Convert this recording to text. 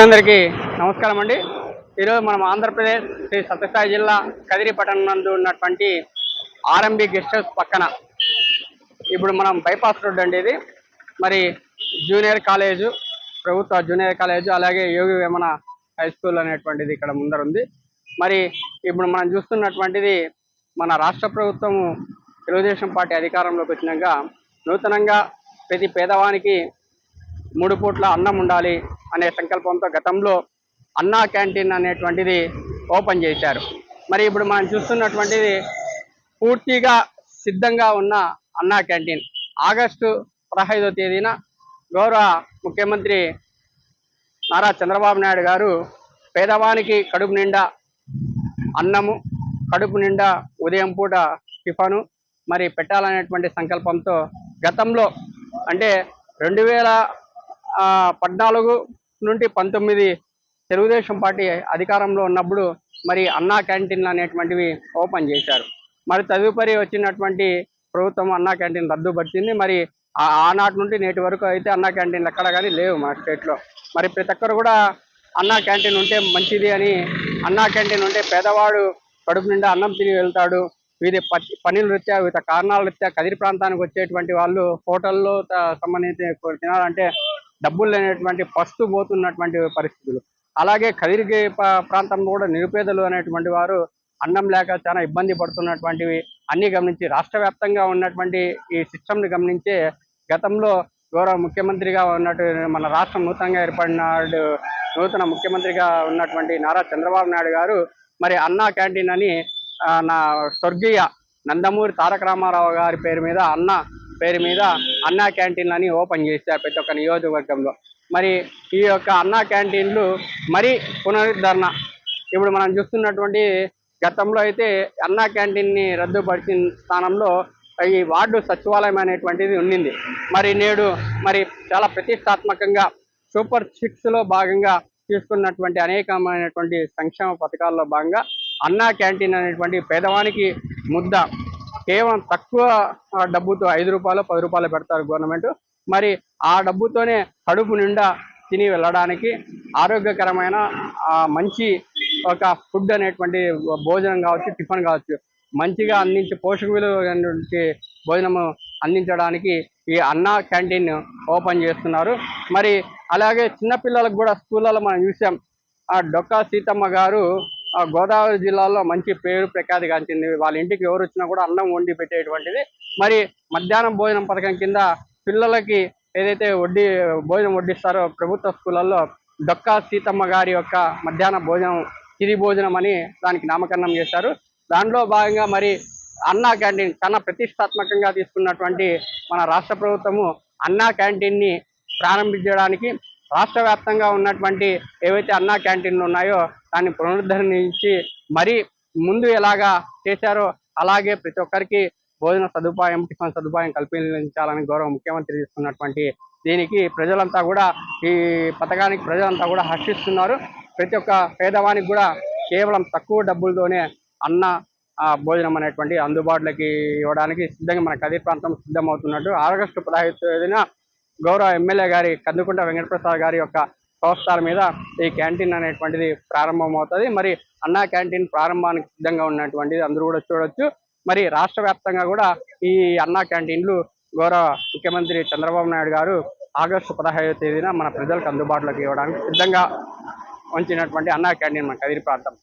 ప్రేక్షకులందరికీ నమస్కారం అండి. ఈరోజు మనం ఆంధ్రప్రదేశ్ శ్రీ సత్యసాయి జిల్లా కదిరి పట్టణం నందు ఉన్నటువంటి ఆర్ఎంబి గెస్ట్ హౌస్ పక్కన. ఇప్పుడు మనం బైపాస్ రోడ్ అండి ఇది. మరి జూనియర్ కాలేజు ప్రభుత్వ జూనియర్ కాలేజు అలాగే యోగి వేమన హై స్కూల్ అనేటువంటిది ఇక్కడ ముందర ఉంది. మరి ఇప్పుడు మనం చూస్తున్నటువంటిది మన రాష్ట్ర ప్రభుత్వము తెలుగుదేశం పార్టీ అధికారంలోకి వచ్చినాక నూతనంగా ప్రతి పేదవానికి మూడు పూట్ల అన్నం ఉండాలి అనే సంకల్పంతో గతంలో అన్నా క్యాంటీన్ అనేటువంటిది ఓపెన్ చేశారు. మరి ఇప్పుడు మనం చూస్తున్నటువంటిది పూర్తిగా సిద్ధంగా ఉన్న అన్నా క్యాంటీన్. ఆగస్టు పదహైదో తేదీన గౌరవ ముఖ్యమంత్రి నారా చంద్రబాబు నాయుడు గారు పేదవానికి కడుపు నిండా అన్నము కడుపు నిండా ఉదయం పూట టిఫను మరి పెట్టాలనేటువంటి సంకల్పంతో గతంలో అంటే రెండు వేల పద్నాలుగు నుండి పంతొమ్మిది తెలుగుదేశం పార్టీ అధికారంలో ఉన్నప్పుడు మరి అన్నా క్యాంటీన్లు అనేటువంటివి ఓపెన్ చేశారు. మరి తదుపరి వచ్చినటువంటి ప్రభుత్వం అన్నా క్యాంటీన్ రద్దుపరిచింది మరి ఆ- ఆనాటి నుండి నేటి వరకు అయితే అన్నా క్యాంటీన్లు ఎక్కడ కానీ లేవు మా స్టేట్లో. మరి ప్రతి ఒక్కరు కూడా అన్నా క్యాంటీన్ ఉంటే మంచిది అని అన్నా క్యాంటీన్ ఉంటే పేదవాడు కడుపు నిండా అన్నం తిని వెళ్తాడు. వివిధ ప- పనుల రీత్యా వివిధ కారణాల రీత్యా కదిరి ప్రాంతానికి వచ్చేటువంటి వాళ్ళు హోటల్లో సంబంధించి తినాలంటే డబ్బులు లేనటువంటి పస్తు పోతున్నటువంటి పరిస్థితులు. అలాగే కదిరిగి ప్రాంతంలో కూడా నిరుపేదలు అనేటువంటి వారు అన్నం లేక చాలా ఇబ్బంది పడుతున్నటువంటివి అన్ని గమనించి రాష్ట్ర వ్యాప్తంగా ఉన్నటువంటి ఈ సిస్టమ్ని గమనించే గతంలో గౌరవ ముఖ్యమంత్రిగా ఉన్నట్టు మన రాష్ట్రం నూతనంగా ఏర్పడినాడు నూతన ముఖ్యమంత్రిగా ఉన్నటువంటి నారా చంద్రబాబు నాయుడు గారు మరి అన్నా క్యాంటీన్ అని నా స్వర్గీయ నందమూరి తారక రామారావు గారి పేరు మీద అన్న పేరు మీద అన్నా క్యాంటీన్లు అని ఓపెన్ చేశారు ప్రతి ఒక్క నియోజకవర్గంలో. మరి ఈ యొక్క అన్నా క్యాంటీన్లు మరి పునరుద్ధరణ. ఇప్పుడు మనం చూస్తున్నటువంటి గతంలో అయితే అన్నా క్యాంటీన్ని రద్దుపరిచిన స్థానంలో ఈ వార్డు సచివాలయం అనేటువంటిది ఉండింది మరి నేడు మరి చాలా ప్రతిష్టాత్మకంగా సూపర్ సిక్స్లో భాగంగా తీసుకున్నటువంటి అనేకమైనటువంటి సంక్షేమ పథకాల్లో భాగంగా అన్నా క్యాంటీన్ అనేటువంటి పేదవానికి ముద్ద కేవలం తక్కువ డబ్బుతో ఐదు రూపాయలు పది రూపాయలు పెడతారు గవర్నమెంట్. మరి ఆ డబ్బుతోనే కడుపు నిండా తిని వెళ్ళడానికి ఆరోగ్యకరమైన మంచి ఒక ఫుడ్ అనేటువంటి భోజనం కావచ్చు టిఫిన్ కావచ్చు మంచిగా అందించి పోషక విలువైనటువంటి భోజనము అందించడానికి ఈ అన్నా క్యాంటీన్ ఓపెన్ చేస్తున్నారు. మరి అలాగే చిన్నపిల్లలకు కూడా స్కూళ్ళలో మనం చూసాం ఆ డొక్కా సీతమ్మ గారు గోదావరి జిల్లాలో మంచి పేరు ప్రఖ్యాతి గాంచింది. వాళ్ళ ఇంటికి ఎవరు వచ్చినా కూడా అన్నం వండి పెట్టేటువంటిది. మరి మధ్యాహ్నం భోజనం పథకం కింద పిల్లలకి ఏదైతే వడ్డీ భోజనం వడ్డిస్తారో ప్రభుత్వ స్కూళ్ళల్లో డొక్కా సీతమ్మ గారి యొక్క మధ్యాహ్న భోజనం చిరి భోజనం అని దానికి నామకరణం చేశారు. దాంట్లో భాగంగా మరి అన్నా క్యాంటీన్ చాలా ప్రతిష్టాత్మకంగా తీసుకున్నటువంటి మన రాష్ట్ర ప్రభుత్వము అన్నా క్యాంటీన్ని ప్రారంభించడానికి రాష్ట్ర వ్యాప్తంగా ఉన్నటువంటి ఏవైతే అన్నా క్యాంటీన్లు ఉన్నాయో దాన్ని పునరుద్ధరించి మరి ముందు ఎలాగా చేశారో అలాగే ప్రతి ఒక్కరికి భోజన సదుపాయం టిఫిన్ సదుపాయం కల్పించాలని గౌరవ ముఖ్యమంత్రి తీసుకున్నటువంటి దీనికి ప్రజలంతా కూడా ఈ పథకానికి ప్రజలంతా కూడా హర్షిస్తున్నారు. ప్రతి ఒక్క పేదవానికి కూడా కేవలం తక్కువ డబ్బులతోనే అన్న భోజనం అనేటువంటి అందుబాటులోకి ఇవ్వడానికి సిద్ధంగా మన కదీ ప్రాంతం సిద్ధమవుతున్నట్టు. ఆగస్టు పదహైదు తేదీన గౌరవ ఎమ్మెల్యే గారి కందుకుంట వెంకటప్రసాద్ గారి యొక్క ప్రోత్సాహాల మీద ఈ క్యాంటీన్ అనేటువంటిది ప్రారంభమవుతుంది. మరి అన్నా క్యాంటీన్ ప్రారంభానికి సిద్ధంగా ఉన్నటువంటిది అందరూ కూడా చూడొచ్చు. మరి రాష్ట్ర వ్యాప్తంగా కూడా ఈ అన్నా క్యాంటీన్లు గౌరవ ముఖ్యమంత్రి చంద్రబాబు నాయుడు గారు ఆగస్టు పదహైదవ తేదీన మన ప్రజలకు అందుబాటులోకి ఇవ్వడానికి సిద్ధంగా ఉంచినటువంటి అన్నా క్యాంటీన్ మన కదిరి ప్రాంతం.